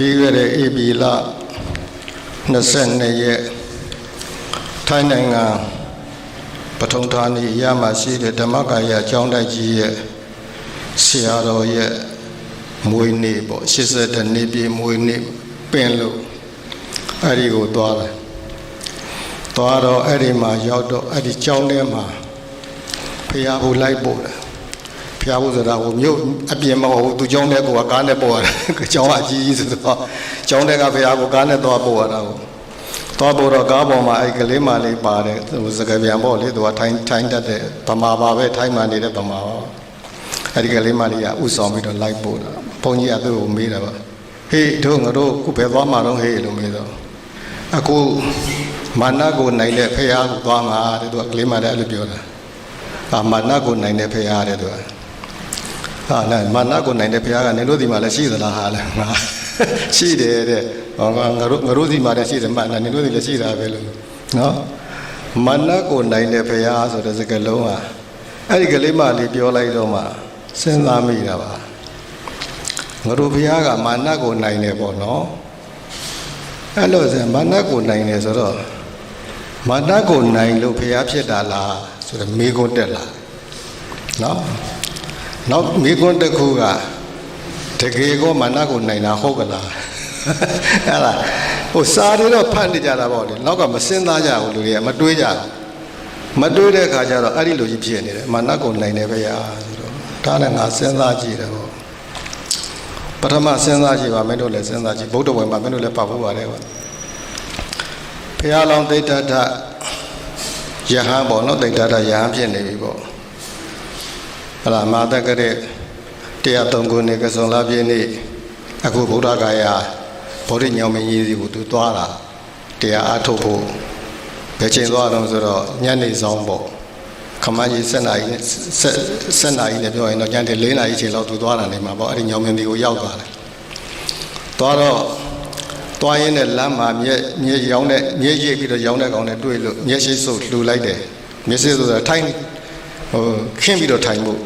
ပြီးခဲ့တဲ့ဧပြီလ22ရက်ထိုင်းနိုင်ငံပထုံဌာနီရမှာရှိတဲ့ဓမ္မကာယအကျောင်းတိုက်ကြီးရဲ့ဆရာတော်ရဲ့မွေးနေ့ပေါ့82နှစ်ပြည့်မွေးနေ့ပင်လို့အဲ့ဒီကိုသွားတယ်သွားတော့အဲ့ဒီမှာရောက်တော့အဲ့ဒီကျောင်းထဲမှာဖះဘူးလိုက်ပို့တယ် ဖះဘူးဆိုတာဟိုမြို့အပြင်မဟုတ်ဘူးသူကျောင်းထဲကိုကကားနဲ့ပို့ရတယ်ကျောင်းကအကြီးကြီးဆိုတော့ကျောင်းထဲကဖះကိုကားနဲ့သွားပို့ရတာကိုသွားပို့တော့ကားပေါ်မှာအဲ့ကလေးမလေးပါတယ်ဟိုစကပြန်ပေါ့လေသူကထိုင်းထိုင်းတတ်တဲ့ဗမာပါပဲထိုင်းမှနေတဲ့ဗမာပါအဲ့ဒီကလေးမလေးကဥဆောင်ပြီးတော့လိုက်ပို့တာဘုန်းကြီးကသူ့ကိုမေးတာပါဟေးတို့ငါတို့ခုဘယ်သွားမှာတော့ဟေးလို့မေးတော့အခုမာနကိုနိုင်တဲ့ဖះကိုသွားမှာတဲ့သူကကလေးမလေးအဲ့လိုပြောတာအာမာနကိုနိုင်တဲ့ဖះတဲ့သူက ဟာနာမာနကိုနိုင်တဲ့ဖះကနေလို့ဒီမှာလည်းရှိသလားဟာလဲငါရှိတယ်တဲ့ဟောငါငါတို့ငါတို့ဒီမှာလည်းရှိတယ်မှန်တယ်နေလို့ဒီလည်းရှိတာပဲလို့နော်မာနကိုနိုင်တဲ့ဖះဆိုတဲ့စကားလုံးကအဲ့ဒီကလေးမလေးပြောလိုက်တော့မှစဉ်းစားမိတာပါငါတို့ဘုရားကမာနကိုနိုင်တယ်ပေါ့နော်အဲ့လိုဆိုမာနကိုနိုင်တယ်ဆိုတော့မာနကိုနိုင်လို့ဘုရားဖြစ်တာလားဆိုတော့မိကုန်းတက်လာနော် နောက်မိကုန်းတစ်ခုကတကယ်ကိုမာနကိုနိုင်တာဟုတ်ကလားအဲ့ဒါဟိုစာတွေတော့ဖတ်နေကြတာပေါ့လေနောက်ကမစင်သားကြဘူးလူတွေကမတွေးကြဘူးမတွေးတဲ့အခါကျတော့အဲ့ဒီလိုကြီးဖြစ်နေတယ်မာနကိုနိုင်တယ်ပဲရာဆိုတော့ဒါနဲ့ငါစဉ်းစားကြည့်တယ်ပေါ့ပထမစဉ်းစားကြည့်ပါမင်းတို့လည်းစဉ်းစားကြည့်ဗုဒ္ဓဝင်ပါမင်းတို့လည်းပတ်ဖို့ပါတယ်ကွာဘုရားလောင်းသိတ္တထယဟန်ပေါ့နော်သိတ္တထယဟန်ဖြစ်နေပြီပေါ့ ဟလာမာတကတဲ့103ခုနှစ်ကစုံလာပြည့်နေ့အခုဗုဒ္ဓဂါယဗောဓိညောင်မင်းကြီးစီကိုသူသွားတာတရားအားထုတ်ဖို့ဘယ်ချိန်သွားတော့ဆိုတော့ညနေဆောင်ပေါ့ခမကြီး7နာရီနဲ့7နာရီနဲ့ပြောရင်တော့ညနေ4နာရီချိန်လောက်သူသွားတာနေမှာပေါ့အဲ့ဒီညောင်မင်းကြီးကိုရောက်သွားတယ်သွားတော့သွားရင်းနဲ့လမ်းမှာမြက်မြက်ရောင်းတဲ့မြက်ရိပ်ပြီးတော့ရောင်းတဲ့ကောင်နဲ့တွေ့လို့မျက်ရှိစုပ်လှူလိုက်တယ်မျက်စိဆိုတာထိုင်း ဟိုခင်းပြီးတော့ထိုင်ဖို့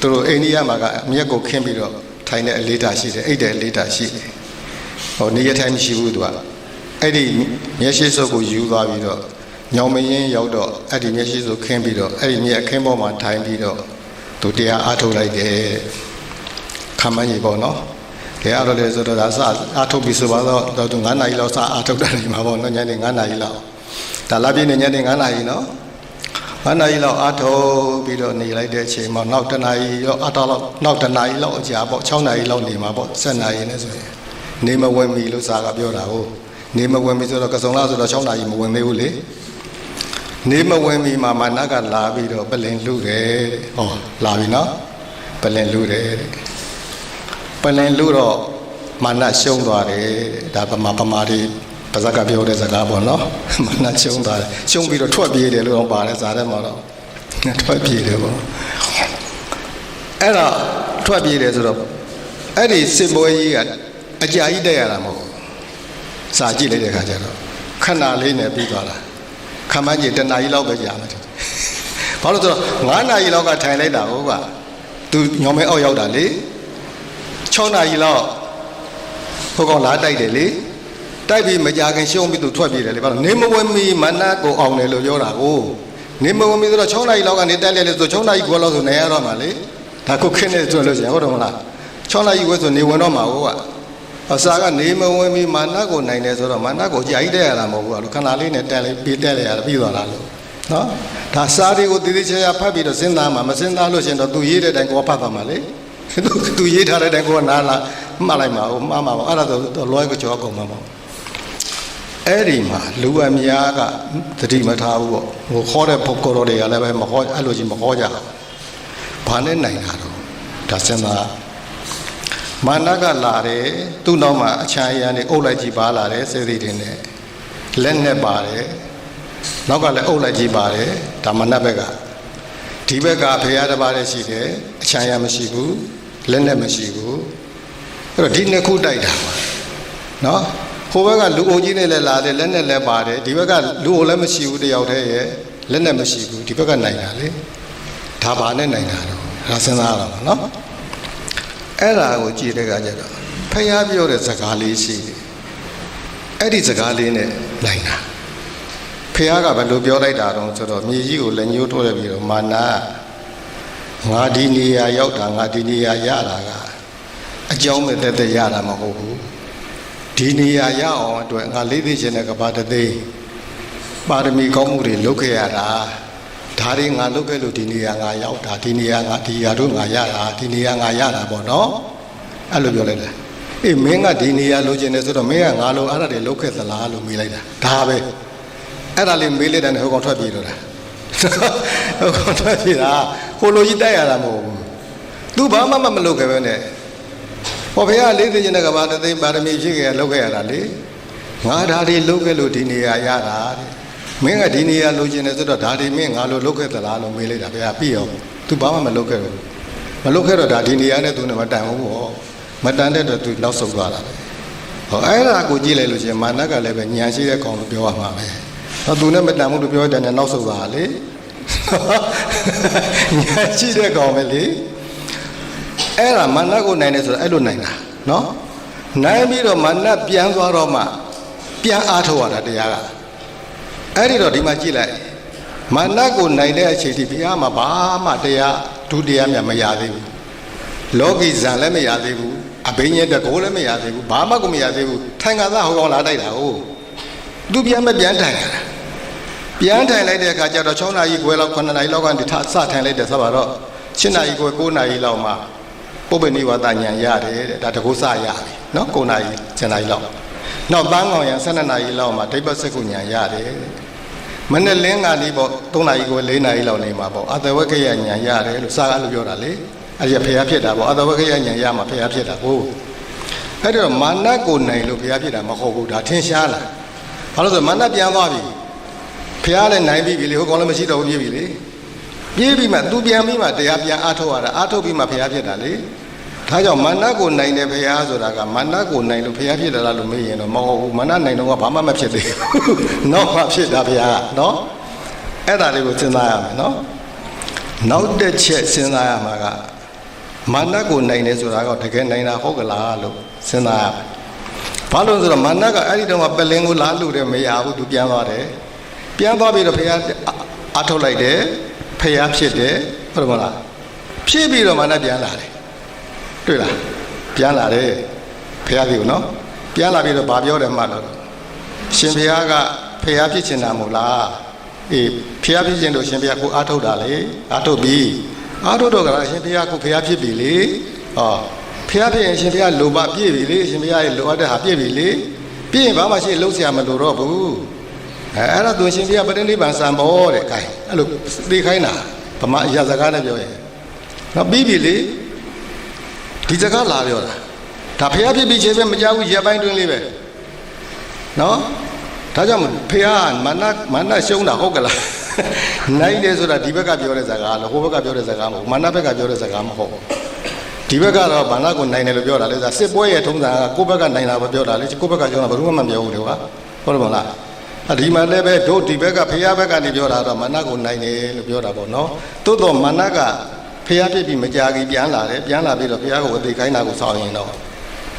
သူတို့အိန္ဒိယမှာကမြက်ကိုခင်းပြီးတော့ထိုင်တဲ့အလေးတာရှိတယ်အိတ်တဲ့အလေးတာရှိတယ်ဟိုနေရထိုင်မရှိဘူးသူကအဲ့ဒီမျက်ရှိစုပ်ကိုယူသွားပြီးတော့ညောင်မင်းရောက်တော့အဲ့ဒီမျက်ရှိစုပ်ခင်းပြီးတော့အဲ့ဒီမြက်ခင်းပေါ်မှာထိုင်ပြီးတော့သူတရားအားထုတ်လိုက်တယ်ခမန်းကြီးပေါ့နော်ကဲအဲ့တော့လေဆိုတော့ဒါစအားထုတ်ပြီဆိုပါတော့တော့သူ9နာရီလောက်စအားထုတ်တယ်ဒီမှာပေါ့နော်ညနေ9နာရီလောက်ဒါလာပြည့်နေညနေ9နာရီနော် 9နာရီလောက်အားထုတ်ပြီးတော့နေလိုက်တဲ့အချိန်မှာနောက်တနာရီရောအားတော့လောက်နောက်တနာရီလောက်အကြာပေါ့6နာရီလောက်နေမှာပေါ့7နာရီနဲ့ဆိုရင်နေမဝင်ပြီလို့စာကပြောတာဟုတ်နေမဝင်ပြီဆိုတော့ကစုံလားဆိုတော့6နာရီမဝင်သေးဘူးလေနေမဝင်ပြီမှာမာနကလာပြီးတော့ပလင်လူတယ်တဲ့ဟောလာပြီနော်ပလင်လူတယ်တဲ့ပလင်လူတော့မာနရှုံးသွားတယ်တဲ့ဒါပမာပမာဒီ ပါဇက်ကပြောတဲ့စကားပေါ့နော်မာနရှုံးသွားတယ်ရှုံးပြီးတော့ထွက်ပြေးတယ်လို့တော့ပါတယ်ဇာထဲမှာတော့ထွက်ပြေးတယ်ပေါ့အဲ့တော့ထွက်ပြေးတယ်ဆိုတော့အဲ့ဒီစင်ပွဲကြီးကအကြာကြီးတက်ရတာမဟုတ်ဘူးစာကြည့်လိုက်တဲ့ခါကျတော့ခဏလေးနဲ့ပြီးသွားတာခမန်းကြီးတနာရီလောက်ပဲကြာမှာတယ်ဘာလို့ဆိုတော့9နာရီလောက်ကထိုင်လိုက်တာဟုတ်ကသူညောင်မဲအောက်ရောက်တာလေ6နာရီလောက်ဟိုကောင်လာတိုက်တယ်လေ တိုက်ပြီးမကြခင်ရှုံးပြီးသူထွက်ပြေးတယ်လေဘာလို့နေမဝဲမီမနတ်ကိုအောင်တယ်လို့ပြောတာကိုနေမဝဲမီဆိုတော့6နာရီလောက်ကနေတိုက်လဲလေဆို6နာရီခွဲလောက်ဆိုနေရတော့မှာလေဒါခုခင်းနေတွေ့လို့ရှိရင်ဟုတ်တယ်မလား6နာရီခွဲဆိုနေဝင်တော့မှာဟုတ်ကအစာကနေမဝင်မီမာနကိုနိုင်တယ်ဆိုတော့မာနကိုကြာကြီးတက်ရတာမဟုတ်ဘူးလို့ခဏလေးနဲ့တက်လေးပြေးတက်လေရတာပြီးသွားတာလို့နော်ဒါစာတွေကိုတည်တည်ချာချာဖတ်ပြီးတော့စဉ်းစားမှာမစဉ်းစားလို့ရှင်တော့သူရေးတဲ့အတိုင်းကိုဖတ်သွားမှာလေသူသူရေးထားတဲ့အတိုင်းကိုနားလာမှတ်လိုက်မှာဟိုမှားမှာပေါ့အဲ့ဒါဆိုလွယ်ကကြောကုန်မှာပေါ့ အဲ့ဒီမှာလူအများကတတိမထားဘူးပေါ့ဟိုခေါ်တဲ့ပုဂ္ဂိုလ်တွေကလည်းပဲမခေါ်အဲ့လိုကြီးမခေါ်ကြဘူးဘာနဲ့နိုင်တာတော့ဒါစဉ်းစားမာနကလာတယ်သူ့နောက်မှာအချမ်းရံနေအုပ်လိုက်ကြည့်ပါလာတယ်စေတီတွေနဲ့လက်နဲ့ပါတယ်နောက်ကလည်းအုပ်လိုက်ကြည့်ပါတယ်ဒါမနတ်ဘက်ကဒီဘက်ကဖရာတစ်ပါးတည်းရှိတယ်အချမ်းရံမရှိဘူးလက်နဲ့မရှိဘူးအဲ့တော့ဒီနှစ်ခုတိုက်တာပါနော် ဟိုဘက်ကလူအိုကြီးနဲ့လည်းလာတယ်လက်နဲ့လည်းပါတယ်ဒီဘက်ကလူအိုလည်းမရှိဘူးတယောက်တည်းရဲ့လက်နဲ့မရှိဘူးဒီဘက်ကနိုင်တာလေဒါဘာနဲ့နိုင်တာတော့ဒါစဉ်းစားရအောင်နော်အဲ့ဒါကိုကြည့်တဲ့အခါကျတော့ဖះပြောတဲ့စကားလေးရှိတယ်အဲ့ဒီစကားလေးနဲ့နိုင်တာဖះကဘယ်လိုပြောလိုက်တာတော့ဆိုတော့မြေကြီးကိုလက်ညှိုးထိုးရပြီးတော့မာနာငါဒီနေရာရောက်တာငါဒီနေရာရတာကအကြောင်းမဲ့တက်တက်ရတာမဟုတ်ဘူး ဒီနေရာရအောင်အတွက်ငါလေးသိခြင်းနဲ့ကဘာတသိပါရမီကောင်းမှုတွေလုပ်ခဲ့ရတာဒါတွေငါလုပ်ခဲ့လို့ဒီနေရာငါရောက်တာဒီနေရာငါဒီရာတို့ငါရတာဒီနေရာငါရတာပေါ့နော်အဲ့လိုပြောလိုက်တယ်အေးမင်းကဒီနေရာလိုချင်တယ်ဆိုတော့မင်းကငါလိုအဲ့ဒါတွေလုပ်ခဲ့သလားလို့မေးလိုက်တာဒါပဲအဲ့ဒါလေးမေးလိုက်တဲ့ဟိုကောင်ထွက်ပြေးတော့တာဟိုကောင်ထွက်ပြေးတာဟိုလိုကြီးတိုက်ရတာမဟုတ်ဘူး तू ဘာမှမလုပ်ခဲ့ပဲနဲ့ ဟောဘုရားလေးသိခြင်းတဲ့ကဘာတသိပါရမီဖြစ်ခဲ့ရလုပ်ခဲ့ရတာလေငါဒါတွေလုပ်ခဲ့လို့ဒီနေရာရတာတဲ့မင်းကဒီနေရာလိုချင်တယ်ဆိုတော့ဒါတွေမင်းငါလိုလုပ်ခဲ့သလားလို့မေးလိုက်တာဘုရားပြီးအောင် तू ဘာမှမလုပ်ခဲ့ဘူးမလုပ်ခဲ့တော့ဒါဒီနေရာနဲ့ तू နဲ့မတန်ဘူးပေါ့မတန်တဲ့တော့ तू နောက်ဆုတ်သွားတာပဲဟောအဲ့ဒါကိုကြည့်လိုက်လို့ရှိရင်မာနကလည်းပဲညံရှိတဲ့ကောင်လို့ပြောရမှာပဲဟော तू နဲ့မတန်ဘူးလို့ပြောတဲ့နဲ့နောက်ဆုတ်သွားတာလေညံရှိတဲ့ကောင်ပဲလေ အဲ့ဒါမာနကိုနိုင်တယ်ဆိုတော့အဲ့လိုနိုင်တာနော်နိုင်ပြီးတော့မာနပြန်သွားတော့မှပြန်အားထုတ်ရတာတရားကအဲ့ဒီတော့ဒီမှာကြည့်လိုက်မာနကိုနိုင်တဲ့အချိန်ထိဘုရားမှာဘာမှတရားဒုတရားမြတ်မရသေးဘူးလောကီဇံလည်းမရသေးဘူးအဘိညာဉ်တကောလည်းမရသေးဘူးဘာမှကိုမရသေးဘူးထိုင်ကသားဟောကောင်းလာတိုက်တာဟုတ်သူပြန်မပြန်ထိုင်ရတာပြန်ထိုင်လိုက်တဲ့အခါကျတော့6နာရီခွဲလောက်9နာရီလောက်ကနေထစထိုင်လိုက်တယ်ဆိုတော့7နာရီခွဲ9နာရီလောက်မှ ပုပ္ပနိဝါဒဉာဏ်ရတယ်တဲ့ဒါတကုစရပြီနော်9နာရီ7နာရီလောက်နောက်ပန်းကောင်ရ12နာရီလောက်မှာဒိဗ္ဗစကုဉာဏ်ရတယ်တဲ့မနေ့လင်းကနေပေါ့3နာရီကို4နာရီလောက်နေမှာပေါ့အတဝကရဉာဏ်ရတယ်လို့စာကလို့ပြောတာလေအဲ့ဒီဖျားဖြစ်တာပေါ့အတဝကရဉာဏ်ရမှာဖျားဖြစ်တာဟုတ်အဲ့တော့မာနကိုနိုင်လို့ဖျားဖြစ်တာမဟုတ်ဘူးဒါထင်ရှားလားဘာလို့ဆိုမာနပြန်သွားပြီဖျားလည်းနိုင်ပြီလေဟိုကောင်လည်းမရှိတော့ဘူးပြေးပြီလေပြေးပြီးမှသူပြန်ပြီးမှတရားပြန်အားထုတ်ရတာအားထုတ်ပြီးမှဖျားဖြစ်တာလေ ဒါကြောင့်မာနကိုနိုင်တယ်ဘုရားဆိုတာကမာနကိုနိုင်လို့ဘုရားဖြစ်တယ်လားလို့မေးရင်တော့မဟုတ်ဘူးမာနနိုင်တော့ကဘာမှမဖြစ်သေးဘူး။နောက်မှဖြစ်တာဘုရားနော်။အဲ့ဒါလေးကိုစဉ်းစားရမယ်နော်။နောက်တစ်ချက်စဉ်းစားရမှာကမာနကိုနိုင်တယ်ဆိုတာကတကယ်နိုင်တာဟုတ်ကလားလို့စဉ်းစားရမယ်။ဘာလို့လဲဆိုတော့မာနကအဲ့ဒီတော့ကပလင်ကိုလားလို့တယ်မရဘူးသူပြန်သွားတယ်။ပြန်သွားပြီးတော့ဘုရားအထုတ်လိုက်တယ်။ဘုရားဖြစ်တယ်ဟုတ်တယ်မလား။ဖြစ်ပြီးတော့မာနပြန်လာတယ်။ တွေ့လားပြန်လာတယ်ဖះသေးဘူးနော်ပြန်လာပြီးတော့ဗာပြောတယ်မှတော့ရှင်ဘုရားကဖះဖြစ်ချင်တာမို့လားအေးဖះဖြစ်ချင်လို့ရှင်ဘုရားကိုအားထုတ်တာလေအားထုတ်ပြီးအားထုတ်တော့ကရှင်ဘုရားကိုဖះဖြစ်ပြီလေဟောဖះဖြစ်ရင်ရှင်ဘုရားလိုပါပြည့်ပြီလေရှင်ဘုရားရဲ့လိုအပ်တဲ့ဟာပြည့်ပြီလေပြည့်ရင်ဘာမှရှိလုံးစရာမလိုတော့ဘူးအဲအဲ့ဒါသူရှင်ဘုရားပဋိနိဗ္ဗာန်စံဘောတဲ့ခိုင်းအဲ့လိုသိခိုင်းတာဗမာအရာစကားနဲ့ပြောရင်တော့ပြီးပြီလေ ဒီစကားလာပြောတာဒါဖះဖြစ်ပြီးခြင်းပဲမကြောက်ဘူးရက်ပိုင်းတွင်းလေးပဲနော်ဒါကြောင့်ဖះမာနမာနရှုံးတာဟုတ်ကလားနိုင်တယ်ဆိုတာဒီဘက်ကပြောတဲ့စကားလို့ဟိုဘက်ကပြောတဲ့စကားမဟုတ်မာနဘက်ကပြောတဲ့စကားမဟုတ်ဒီဘက်ကတော့မာနကိုနိုင်တယ်လို့ပြောတာလေစစ်ပွဲရဲ့ထုံးစံကကိုယ့်ဘက်ကနိုင်တာပဲပြောတာလေကိုယ့်ဘက်ကကြောင်းတာဘယ်သူမှမပြောဘူးလေကွာဟုတ်တယ်မလားအဒီမှာလည်းပဲတို့ဒီဘက်ကဖះဘက်ကနေပြောတာတော့မာနကိုနိုင်တယ်လို့ပြောတာပေါ့နော်တိုးတော့မာနက ဖះပြစ်ပြီးမကြခင်ပြန်လာတယ်ပြန်လာပြီးတော့ဖះကိုအသေးခိုင်းတာကိုစောင့်ရင်တော့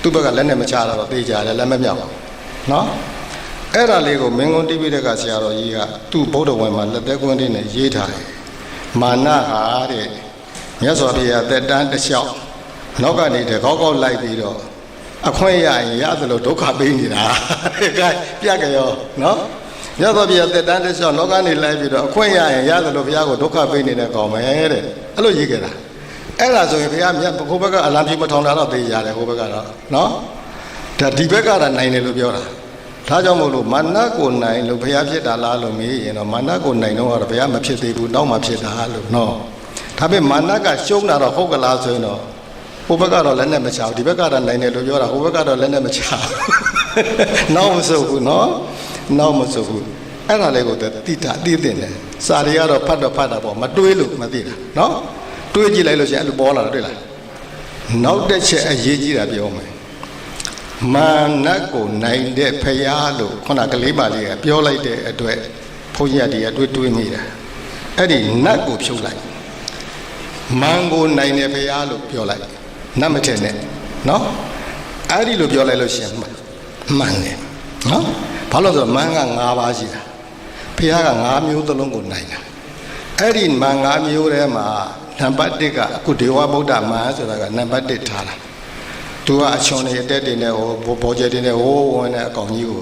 သူ့ဘက်ကလက်နဲ့မချတော့တေးကြတယ်လက်မမြောက်ဘူးနော်အဲ့ဒါလေးကိုမင်းကွန်းတိပိဋကဆရာတော်ကြီးကသူ့ဗုဒ္ဓဝင်မှာလက်သက်ကွန်းလေးနဲ့ရေးထားတယ်မာနဟာတဲ့မြတ်စွာဘုရားတက်တန်းတစ်လျှောက်နောက်ကနေတကောက်ကောက်လိုက်ပြီးတော့အခွင့်ရရင်ရသလိုဒုက္ခပေးနေတာတဲ့ကဲပြကြရောနော် မြတ်စွာဘုရားတက်တန်းတစ်လျှောက်လောကနေလိုက်ပြီးတော့အခွင့်ရရင်ရသလိုဘုရားကိုဒုက္ခပေးနေတဲ့ကောင်ပဲတဲ့အဲ့လိုရေးခဲ့တာအဲ့ဒါဆိုရင်ဘုရားမြတ်ဟိုဘက်ကအလံပြေမထောင်တာတော့သိရတယ်ဟိုဘက်ကတော့နော်ဒါဒီဘက်ကတော့နိုင်တယ်လို့ပြောတာဒါကြောင့်မို့လို့မာနကိုနိုင်လို့ဘုရားဖြစ်တာလားလို့မေးရင်တော့မာနကိုနိုင်တော့ဘုရားမဖြစ်သေးဘူးနောက်မှဖြစ်တာလို့နော်ဒါပေမဲ့မာနကရှုံးတာတော့ဟုတ်ကလားဆိုရင်တော့ဟိုဘက်ကတော့လက်နဲ့မချဘူးဒီဘက်ကတော့နိုင်တယ်လို့ပြောတာဟိုဘက်ကတော့လက်နဲ့မချဘူးနောက်မစုပ်ဘူးနော် နောက်မစုပ်ဘူးအဲ့ဒါလေးကိုတိတာတိတင်တယ်စာတွေကတော့ဖတ်တော့ဖတ်တာပေါ့မတွေးလို့မသိတာနော်တွေးကြည့်လိုက်လို့ရှိရင်အဲ့လိုပေါ်လာတာတွေ့လားနောက်တစ်ချက်အရေးကြီးတာပြောမယ်မာနကိုနိုင်တဲ့ဖရာလို့ခုနကလေးပါလေးကပြောလိုက်တဲ့အတွက်ဘုန်းကြီးကဒီအတွေ့တွေးမိတာအဲ့ဒီနတ်ကိုဖြုတ်လိုက်မန်ကိုနိုင်တဲ့ဖရာလို့ပြောလိုက်နတ်မထင်နဲ့နော်အဲ့ဒီလိုပြောလိုက်လို့ရှရင်မှန်မှန်တယ် နော်ဘာလို့လဲဆိုတော့မန်က၅ပါးရှိတာဖះက၅မျိုးသလုံးကိုနိုင်တာအဲ့ဒီမန်၅မျိုးထဲမှာနံပါတ်1ကအခုဒေဝဗုဒ္ဓမန်ဆိုတာကနံပါတ်1ထားတာသူကအချွန်နေအတက်တင်နဲ့ဟိုဘောကျဲတင်နဲ့ဟိုးဝင်တဲ့အကောင်ကြီးကို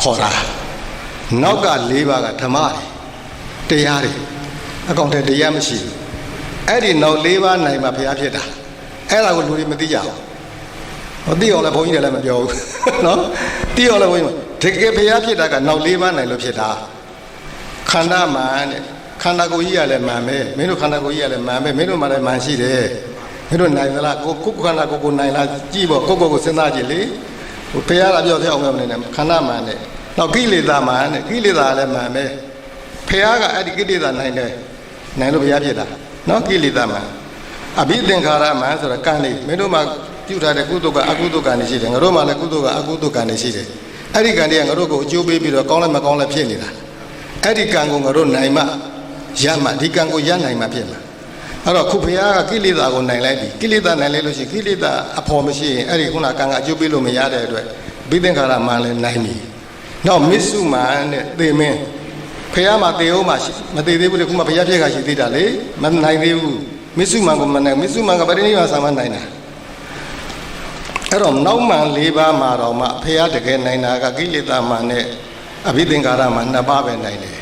ခေါ်တာနောက်က၄ပါးကဓမ္မတွေတရားတွေအကောင်တဲ့တရားမရှိဘူးအဲ့ဒီနောက်၄ပါးနိုင်မှဘုရားဖြစ်တာအဲ့ဒါကိုလူတွေမသိကြဘူး မသိအောင်လည်းဘုန်းကြီးတွေလည်းမပြောဘူးနော်သိအောင်လည်းဘုန်းကြီးတကယ်ဘုရားဖြစ်တာကနောက်၄ပါးနိုင်လို့ဖြစ်တာခန္ဓာမှန်တဲ့ခန္ဓာကိုယ်ကြီးကလည်းမှန်ပဲမင်းတို့ခန္ဓာကိုယ်ကြီးကလည်းမှန်ပဲမင်းတို့မှလည်းမှန်ရှိတယ်မင်းတို့နိုင်သလားကိုကိုခန္ဓာကိုယ်ကိုနိုင်လားကြည့်ပေါ့ကိုကိုကိုစဉ်းစားကြည့်လေဟိုဘုရားကပြောတဲ့အောင်မနေနဲ့ခန္ဓာမှန်တဲ့နောက်ကိလေသာမှန်တဲ့ကိလေသာလည်းမှန်ပဲဘုရားကအဲ့ဒီကိလေသာနိုင်တယ်နိုင်လို့ဘုရားဖြစ်တာနော်ကိလေသာမှန်အဘိသင်္ခါရမှန်ဆိုတော့ကံလေးမင်းတို့မှ ပြုထားတဲ့ကုသိုလ်ကအကုသိုလ်ကံတွေရှိတယ်ငါတို့မှလည်းကုသိုလ်ကအကုသိုလ်ကံတွေရှိတယ်အဲ့ဒီကံတွေကငါတို့ကိုအကျိုးပေးပြီးတော့ကောင်းလည်းမကောင်းလည်းဖြစ်နေတာအဲ့ဒီကံကိုငါတို့နိုင်မှရမှဒီကံကိုရနိုင်မှဖြစ်မှာအဲ့တော့ခုဘုရားကကိလေသာကိုနိုင်လိုက်ပြီကိလေသာနိုင်လိုက်လို့ရှိရင်ကိလေသာအဖော်မရှိရင်အဲ့ဒီခုနကံကအကျိုးပေးလို့မရတဲ့အတွက်ဘိသင်္ခါရမှန်လည်းနိုင်ပြီနောက်မစ္စုမန်တဲ့သေမင်းဖះမှာသေအောင်မှာမသေသေးဘူးလေခုမှဘုရားပြည့်ကရှိသေးတာလေမနိုင်သေးဘူးမစ္စုမန်ကိုမနိုင်မစ္စုမန်ကပရိနိဗ္ဗာန်ဆာမနိုင်တာ အဲ့တော့နောက်မှန်၄ပါးမှာတော့မှဖះတကယ်နိုင်တာကကိလေသာမှန်နဲ့အဘိသင်္ကာရမှနှစ်ပါးပဲနိုင်တယ်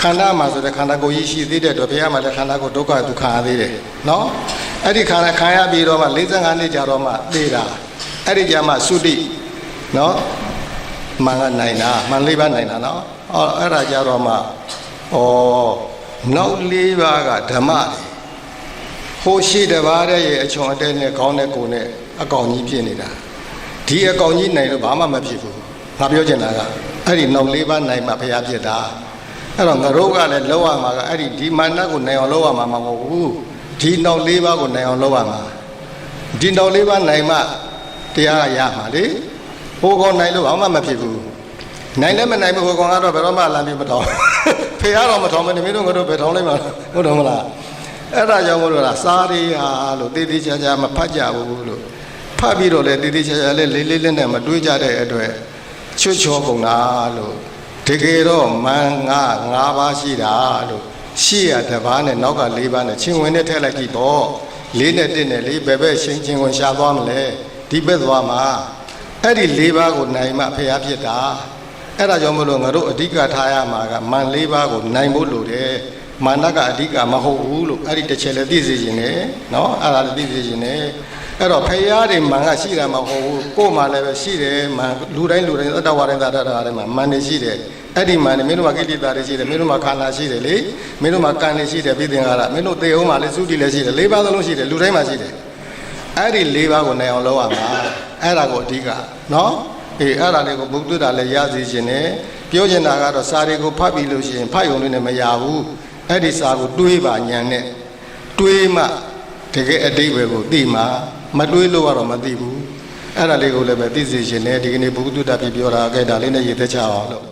ခန္ဓာမှာဆိုတဲ့ခန္ဓာကိုယ်ကြီးရှိသေးတဲ့တော့ဘုရားမှာလည်းခန္ဓာကိုယ်ဒုက္ခဒုက္ခရသေးတယ်နော်အဲ့ဒီခန္ဓာခံရပြီးတော့မှ45နှစ်ကြာတော့မှသိတာအဲ့ဒီကြာမှသုတိနော်မှန်ကနိုင်တာမှန်လေးပါးနိုင်တာနော်အော်အဲ့ဒါကြတော့မှဩနောက်လေးပါးကဓမ္မတွေဟိုရှိတပါးတဲ့ရဲ့အချွန်အတဲနဲ့ခေါင်းနဲ့ကိုယ်နဲ့ အကောင်ကြီးဖြစ်နေတာဒီအကောင်ကြီးနိုင်လို့ဘာမှမဖြစ်ဘူးငါပြောချင်တာကအဲ့ဒီနောက်လေးပါးနိုင်မှဘုရားဖြစ်တာအဲ့တော့ငါတို့ကလည်းလောက်ရမှာကအဲ့ဒီဒီမာနကိုနိုင်အောင်လောက်ရမှာမဟုတ်ဘူးဒီနောက်လေးပါးကိုနိုင်အောင်လောက်ရမှာဒီနောက်လေးပါးနိုင်မှတရားရမှာလေဟိုကောင်နိုင်လို့ဘာမှမဖြစ်ဘူးနိုင်လည်းမနိုင်ဘူးဟိုကောင်ကတော့ဘယ်တော့မှလမ်းပြမတော်ဖေရတော့မတော်မနေမင်းတို့ငါတို့ဘယ်ထောင်းလိုက်မှာဟုတ်တယ်မလားအဲ့ဒါကြောင့်မို့လို့လားစားရီဟာလို့တေးသေးချာချာမဖတ်ကြဘူးလို့ ဖတ်ပြီးတော့လေတေးသေးချာချာလေးလေးလေးနဲ့မတွေးကြတဲ့အတွက်ချွတ်ချောကုန်တာလို့တကယ်တော့မန်ငါ၅ပါးရှိတာလို့ရှိရတပါးနဲ့နောက်က၄ပါးနဲ့ချင်းဝင်နဲ့ထည့်လိုက်ကြည့်ပေါ့လေးနဲ့တစ်နဲ့လေးဘယ်ဘက်ချင်းချင်းဝင်ရှာသွားမလဲဒီဘက်သွားမှာအဲ့ဒီ၄ပါးကိုနိုင်မှဖျားဖြစ်တာအဲ့ဒါကြောင့်မလို့ငါတို့အဓိကထားရမှာကမန်၄ပါးကိုနိုင်ဖို့လိုတယ်မာနကအဓိကမဟုတ်ဘူးလို့အဲ့ဒီတစ်ချက်လည်းသိစေခြင်းနဲ့เนาะအဲ့ဒါလည်းသိစေခြင်းနဲ့ အဲ့တော့ဖရာတွေမန်ကရှိတယ်မဟုတ်ဘူးကို့မှာလည်းပဲရှိတယ်မန်လူတိုင်းလူတိုင်းသတ္တဝါတိုင်းသတ္တဝါတိုင်းမှာမန်တွေရှိတယ်အဲ့ဒီမန်တွေမင်းတို့မှာကိလေသာတွေရှိတယ်မင်းတို့မှာခန္ဓာရှိတယ်လေမင်းတို့မှာကံတွေရှိတယ်ပြီးသင်္ခါရမင်းတို့သေအောင်မှာလည်းသုတိလည်းရှိတယ်လေးပါးသလုံးရှိတယ်လူတိုင်းမှာရှိတယ်အဲ့ဒီလေးပါးကိုနိုင်အောင်လုပ်ရမှာအဲ့ဒါကိုအဓိကနော်အေးအဲ့ဒါလေးကိုဘုသူတ္တလည်းရစီခြင်းနဲ့ပြောချင်တာကတော့စာတွေကိုဖတ်ပြီးလို့ရှိရင်ဖတ်ရုံနဲ့မရဘူးအဲ့ဒီစာကိုတွေးပါညံနဲ့တွေးမှတကယ်အတိပ္ပယ်ကိုသိမှာ မတွေးလို့ကတော့မသိဘူးအဲ့ဒါလေးကိုလည်းပဲသိစေခြင်းနဲ့ဒီကနေ့ဘုဒ္ဓတာပြပြောတာကဲဒါလေးနဲ့ရည်သက်ချအောင်လို့